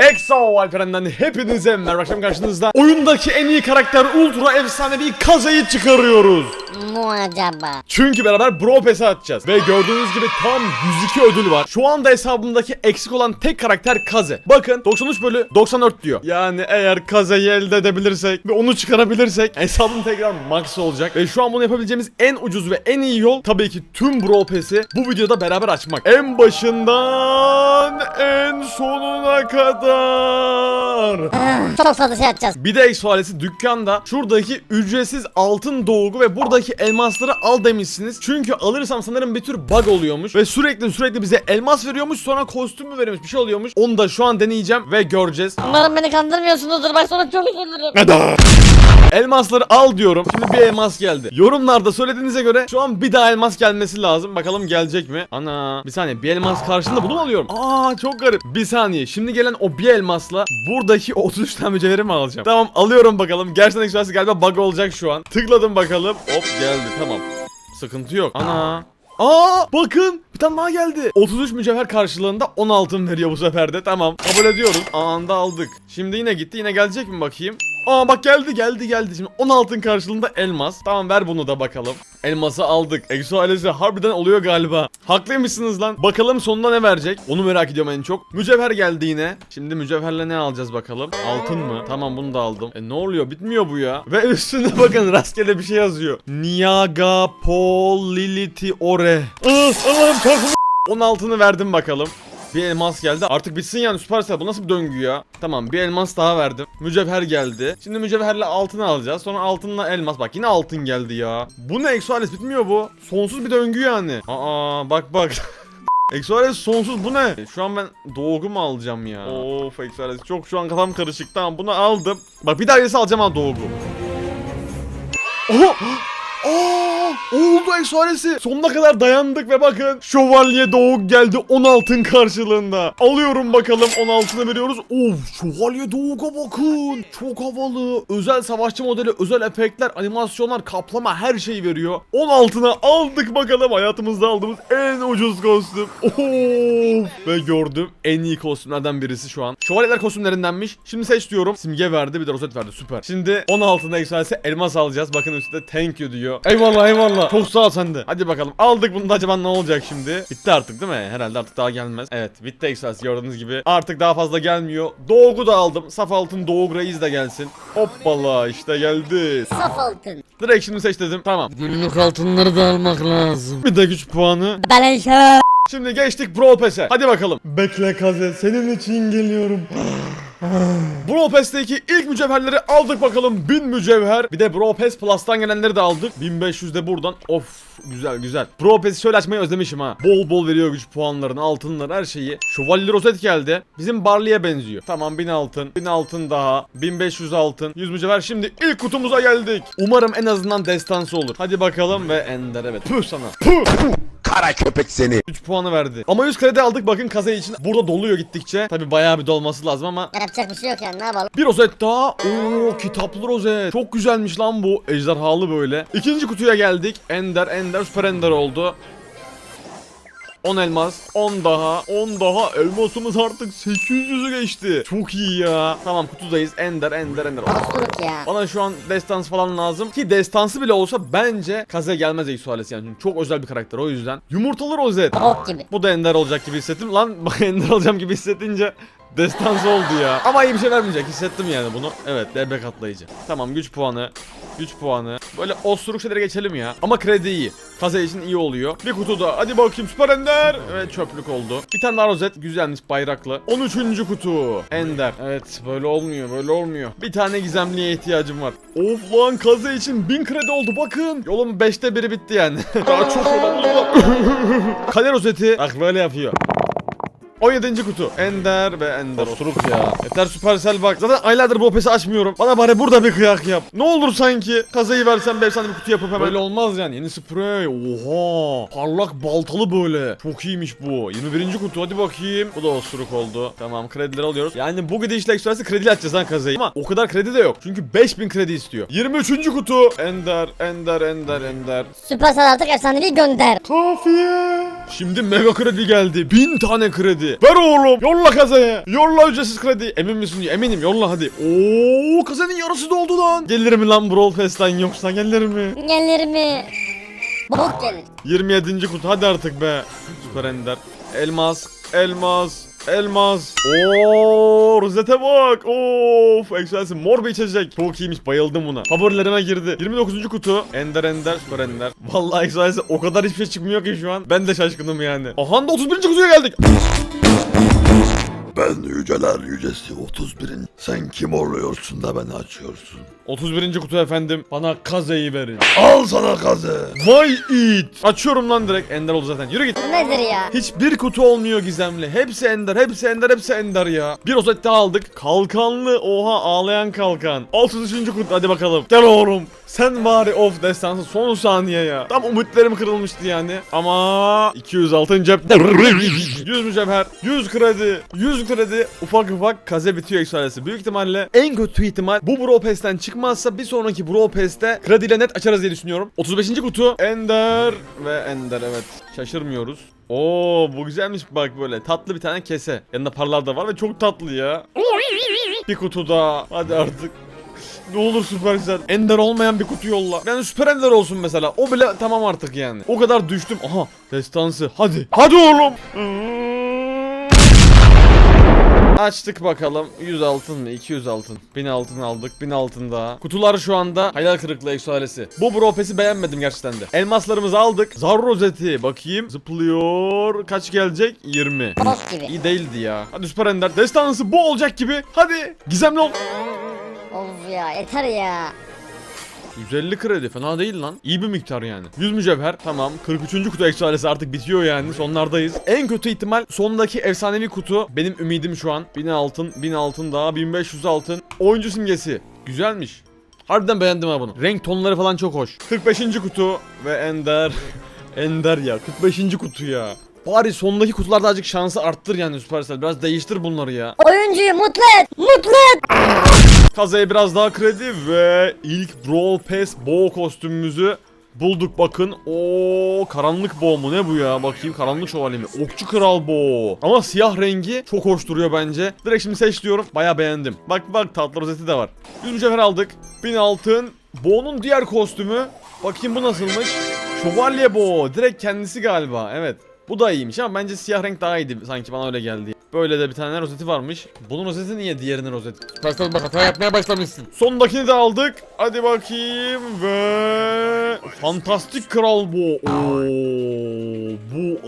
Exo Alperen'den hepinize merhaba akşam karşınızda oyundaki en iyi karakter ultra efsanevi Kaza'yı çıkarıyoruz. Mu acaba? Çünkü beraber Bro Pass'e atacağız. Ve gördüğünüz gibi tam 102 ödül var. Şu anda hesabımdaki eksik olan tek karakter Kaze. Bakın 93 bölü 94 diyor. Yani eğer Kaze'yi elde edebilirsek ve onu çıkarabilirsek hesabım tekrar max olacak. Ve şu an bunu yapabileceğimiz en ucuz ve en iyi yol tabii ki tüm Bro Pass'i bu videoda beraber açmak. En başından en sonuna kadar. Ah, Çok fazla şey atacağız. Bir de eksualesi dükkanda şuradaki ücretsiz altın dolgu ve buradaki elmasları al demişsiniz. Çünkü alırsam sanırım bir tür bug oluyormuş ve sürekli sürekli bize elmas veriyormuş sonra kostüm mü veriyormuş bir şey oluyormuş. Onu da şu an deneyeceğim ve göreceğiz. Umarım beni kandırmıyorsunuzdur bak sonra çok üzülürüm. Elmasları al diyorum. Şimdi bir elmas geldi. Yorumlarda söylediğinize göre şu an bir daha elmas gelmesi lazım. Bakalım gelecek mi? Ana bir saniye bir elmas karşılığında bunu mu alıyorum? Aa çok garip. Bir saniye. Şimdi gelen o bir elmasla buradaki 33 tane mücevheri mi alacağım? Tamam alıyorum bakalım. Gerçekten ekstrası galiba bug olacak şu an. Tıkladım bakalım. Hop geldi tamam. Sıkıntı yok. Ana. Aa bakın bir tane daha geldi. 33 mücevher karşılığında 10 altın veriyor bu sefer. Tamam kabul ediyoruz. Anında aldık. Şimdi yine gitti. Yine gelecek mi bakayım? Aa bak geldi geldi geldi. Şimdi 10 altın karşılığında elmas. Tamam ver bunu da bakalım. Elması aldık. Exo ailesi harbiden oluyor galiba. Haklıymışsınız lan. Bakalım sonunda ne verecek? Onu merak ediyorum en çok. Mücevher geldi yine. Şimdi mücevherle ne alacağız bakalım? Altın mı? Tamam bunu da aldım. E ne oluyor? Bitmiyor bu ya. Ve üstünde bakın rastgele bir şey yazıyor. Niaga Pol Liliti Ore. Ah, Allah'ım çarpım. 16'ını verdim bakalım. Bir elmas geldi. Artık bitsin yani Supercell. Bu nasıl bir döngü ya? Tamam bir elmas daha verdim. Mücevher geldi. Şimdi mücevherle altın alacağız. Sonra altınla elmas. Bak yine altın geldi ya. Bu ne Exoales bitmiyor bu. Sonsuz bir döngü yani. Aa bak bak. Exoales sonsuz bu ne? Şu an ben dolgu mu alacağım ya? Of Exoales çok şu an kafam karışık. Tamam bunu aldım. Bak bir daha alacağım ha dolgu. Oha! Aa, oldu eksualesi. Sonuna kadar dayandık ve bakın şövalye doğuk geldi 10 altın karşılığında. Alıyorum bakalım 10 altını veriyoruz. Of şövalye doğuka bakın. Çok havalı. Özel savaşçı modeli, özel efektler, animasyonlar, kaplama her şeyi veriyor. 10 altına aldık bakalım hayatımızda aldığımız en ucuz kostüm. Of. Ve gördüm en iyi kostümlerden birisi şu an. Şövalyeler kostümlerindenmiş. Şimdi seç diyorum. Simge verdi bir de rozet verdi süper. Şimdi 10 altına eksualesi elmas alacağız. Bakın üstte thank you diyor. Eyvallah eyvallah. Çok sağ ol sende. Hadi bakalım. Aldık bunu da acaba ne olacak şimdi? Bitti artık değil mi? Herhalde artık daha gelmez. Evet bitti eksualesi gördüğünüz gibi. Artık daha fazla gelmiyor. Doğugu da aldım. Saf altın Doğu Reis de gelsin. Hoppala işte geldi. Saf altın. Direkt şimdi seç dedim. Tamam. Günlük altınları da almak lazım. Bir de güç puanı. Beleşe. Şimdi geçtik Brawl Pass'e. Hadi bakalım. Bekle Kaze senin için geliyorum. Brawl ilk mücevherleri aldık bakalım. 1000 mücevher. Bir de Brawl Pass Plus'tan gelenleri de aldık. 1500 de buradan. Of güzel güzel. Brawl Pass'i şöyle açmayı özlemişim ha. Bol bol veriyor güç puanlarını, altınları, her şeyi. Şövalye rozet geldi. Bizim Barley'e benziyor. Tamam 1000 altın. 1000 altın daha. 1500 altın. 100 mücevher. Şimdi ilk kutumuza geldik. Umarım en azından destansı olur. Hadi bakalım ve Ender evet. Püh sana. Püh. Kara köpek seni. 3 puanı verdi. Ama 100 kredi aldık bakın kasa için. Burada doluyor gittikçe. Tabi bayağı bir dolması lazım ama. Yapacak bir şey yok yani ne yapalım. Bir rozet daha. Oo kitaplı rozet. Çok güzelmiş lan bu. Ejderhalı böyle. İkinci kutuya geldik. Ender, Ender, Süper Ender oldu. 10 elmas, 10 daha, 10 daha. Elmasımız artık 800'ü geçti. Çok iyi ya. Tamam kutudayız. Ender, Ender, Ender. Osturuk ya. Bana şu an destans falan lazım ki destansı bile olsa bence Kaze gelmez Exuales yani Çünkü çok özel bir karakter o yüzden. Yumurtalı rozet. Bok gibi. Bu da ender olacak gibi hissettim. Lan bak ender olacağım gibi hissettince destansı oldu ya. Ama iyi bir şey vermeyecek hissettim yani bunu. Evet DB katlayıcı. Tamam güç puanı. Güç puanı. Böyle osuruk şeylere geçelim ya. Ama kredi iyi. Kaze için iyi oluyor. Bir kutu da. Hadi bakayım süper ender. Evet çöplük oldu. Bir tane daha rozet. Güzelmiş bayraklı. 13. kutu. Ender. Evet böyle olmuyor böyle olmuyor. Bir tane gizemliye ihtiyacım var. Of lan kaze için 1000 kredi oldu bakın. Yolun 5'te biri bitti yani. Daha çok yol Kale rozeti. Bak böyle yapıyor. 17. kutu. Ender ve Ender osuruk ya. Yeter Supercell bak. Zaten aylardır bu opesi açmıyorum. Bana bari burada bir kıyak yap. Ne olur sanki. Kazayı versen bir efsane bir kutu yapıp hemen. Böyle olmaz yani. Yeni sprey. Oha. Parlak baltalı böyle. Çok iyiymiş bu. 21. kutu hadi bakayım. Bu da osuruk oldu. Tamam kredileri alıyoruz. Yani bu gidişle ekstrası kredi açacağız lan kazayı. Ama o kadar kredi de yok. Çünkü 5000 kredi istiyor. 23. kutu. Ender, Ender, Ender, Ender. Süpersel artık efsanevi gönder. Kafiye. Şimdi mega kredi geldi. Bin tane kredi. Ver oğlum. Yolla kazaya. Yolla ücretsiz kredi. Emin misin? Eminim. Yolla hadi. Oo kazanın yarısı doldu lan. Gelir mi lan Brawl Pass'ten yoksa gelir mi? Gelir mi? Bok gelir. 27. kutu hadi artık be. Süper Ender. Elmas. Elmas. Elmas. Oo, rozete bak. Of, ekselsin. Mor bir içecek. Çok iyiymiş. Bayıldım buna. Favorilerime girdi. 29. kutu. Ender Ender, Süper Ender. Vallahi ekselsin o kadar hiçbir şey çıkmıyor ki şu an. Ben de şaşkınım yani. Aha da 31. kutuya geldik. Ben yüceler yücesi 31. Sen kim oluyorsun da beni açıyorsun? 31. kutu efendim. Bana kazeyi verin. Al sana kazı. Vay it. Açıyorum lan direkt. Ender oldu zaten. Yürü git. Bu nedir ya? Hiçbir kutu olmuyor gizemli. Hepsi ender, hepsi ender, hepsi ender ya. Bir rozet daha aldık. Kalkanlı. Oha ağlayan kalkan. 33. kutu hadi bakalım. Gel oğlum. Sen bari of destansı son saniye ya. Tam umutlarım kırılmıştı yani. Ama 206 cepte. 100 mücevher, 100 kredi, 100 kredi. Ufak ufak kaze bitiyor ekstralesi. Büyük ihtimalle en kötü ihtimal bu Bro Pass'ten çıkmazsa bir sonraki Bro Pass'te krediyle net açarız diye düşünüyorum. 35. kutu Ender ve Ender evet. Şaşırmıyoruz. Oo bu güzelmiş bak böyle tatlı bir tane kese. Yanında paralar da var ve çok tatlı ya. Bir kutu daha. Hadi artık. Ne olur süper güzel. Ender olmayan bir kutu yolla. Yani süper ender olsun mesela. O bile tamam artık yani. O kadar düştüm. Aha destansı. Hadi. Hadi oğlum. Açtık bakalım. 100 altın mı? 200 altın. 1000 altın aldık. 1000 altın daha. Kutular şu anda hayal kırıklığı eksualesi. Bu bropesi beğenmedim gerçekten de. Elmaslarımızı aldık. Zar rozeti. Bakayım. Zıplıyor. Kaç gelecek? 20. Bok gibi. İyi değildi ya. Hadi süper ender. Destansı bu olacak gibi. Hadi. Gizemli ol. Of ya yeter ya. 150 kredi fena değil lan. İyi bir miktar yani. 100 mücevher tamam. 43. kutu eksualesi artık bitiyor yani. Sonlardayız. En kötü ihtimal sondaki efsanevi kutu benim ümidim şu an. 1000 altın, 1000 altın daha, 1500 altın. Oyuncu simgesi. Güzelmiş. Harbiden beğendim ha bunu. Renk tonları falan çok hoş. 45. kutu ve Ender. Ender ya. 45. kutu ya. Bari sondaki kutularda azıcık şansı arttır yani Supercell. Biraz değiştir bunları ya. Oyuncuyu mutlu et. Mutlu et. Kazaya biraz daha kredi ve ilk Brawl Pass bow kostümümüzü bulduk bakın. O karanlık bow mu ne bu ya? Bakayım karanlık şövalye mi? Okçu kral bow. Ama siyah rengi çok hoş duruyor bence. Direkt şimdi seç diyorum. Baya beğendim. Bak bak tatlı rozeti de var. 100 mücevher aldık. 1000 altın. Bow'un diğer kostümü. Bakayım bu nasılmış? Şövalye bow. Direkt kendisi galiba. Evet. Bu da iyiymiş ama bence siyah renk daha iyiydi sanki bana öyle geldi. Böyle de bir tane rozeti varmış. Bunun rozeti niye diğerinin rozeti? Supercell bak hata yapmaya başlamışsın. Sondakini de aldık. Hadi bakayım ve fantastik kral bu. Oo,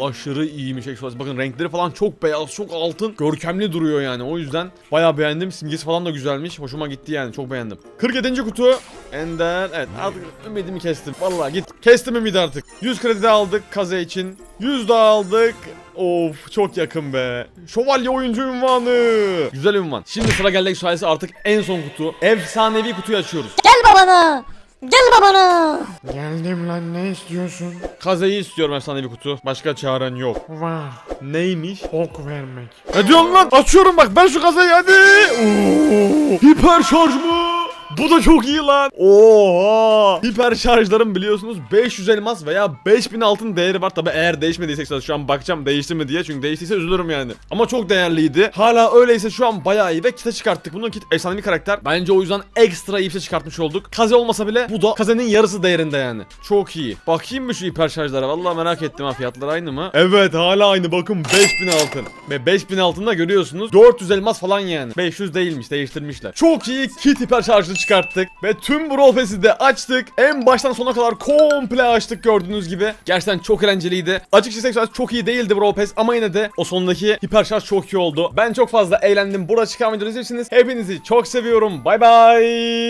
aşırı iyiymiş. Express. Bakın renkleri falan çok beyaz, çok altın. Görkemli duruyor yani. O yüzden bayağı beğendim. Simgesi falan da güzelmiş. Hoşuma gitti yani. Çok beğendim. 47. kutu. Ender. Evet artık ümidimi kestim. Vallahi git. Kestim ümidi artık. 100 kredi de aldık kaze için. 100 daha aldık. Of çok yakın be. Şövalye oyuncu ünvanı. Güzel ünvan. Şimdi sıra geldik sayesi artık en son kutu. Efsanevi kutuyu açıyoruz. Gel babana. Gel babana. Geldim lan ne istiyorsun? Kazeyi istiyorum efsanevi kutu. Başka çaren yok. Var. Neymiş? Ok vermek. Ne diyorsun lan? Açıyorum bak ben şu kazeyi hadi. Oo, hiper şarj mı? Bu da çok iyi lan. Oha. Hiper şarjların biliyorsunuz 500 elmas veya 5000 altın değeri var. Tabi eğer değişmediyse şu an bakacağım değişti mi diye. Çünkü değiştiyse üzülürüm yani. Ama çok değerliydi. Hala öyleyse şu an bayağı iyi ve kite çıkarttık. Bunun kit efsanevi karakter. Bence o yüzden ekstra iyi bir şey çıkartmış olduk. Kaze olmasa bile bu da kazenin yarısı değerinde yani. Çok iyi. Bakayım mı şu hiper şarjlara? Vallahi merak ettim ha fiyatları aynı mı? Evet hala aynı bakın 5000 altın. Ve 5000 altında görüyorsunuz 400 elmas falan yani. 500 değilmiş değiştirmişler. Çok iyi kit hiper şarjını çıkarttık. Ve tüm Brawl Pass'i de açtık. En baştan sona kadar komple açtık gördüğünüz gibi. Gerçekten çok eğlenceliydi. Açıkçası Express çok iyi değildi Brawl Pass ama yine de o sondaki hiper şarj çok iyi oldu. Ben çok fazla eğlendim. Burada çıkan videoları izlediyseniz hepinizi çok seviyorum. Bay bay.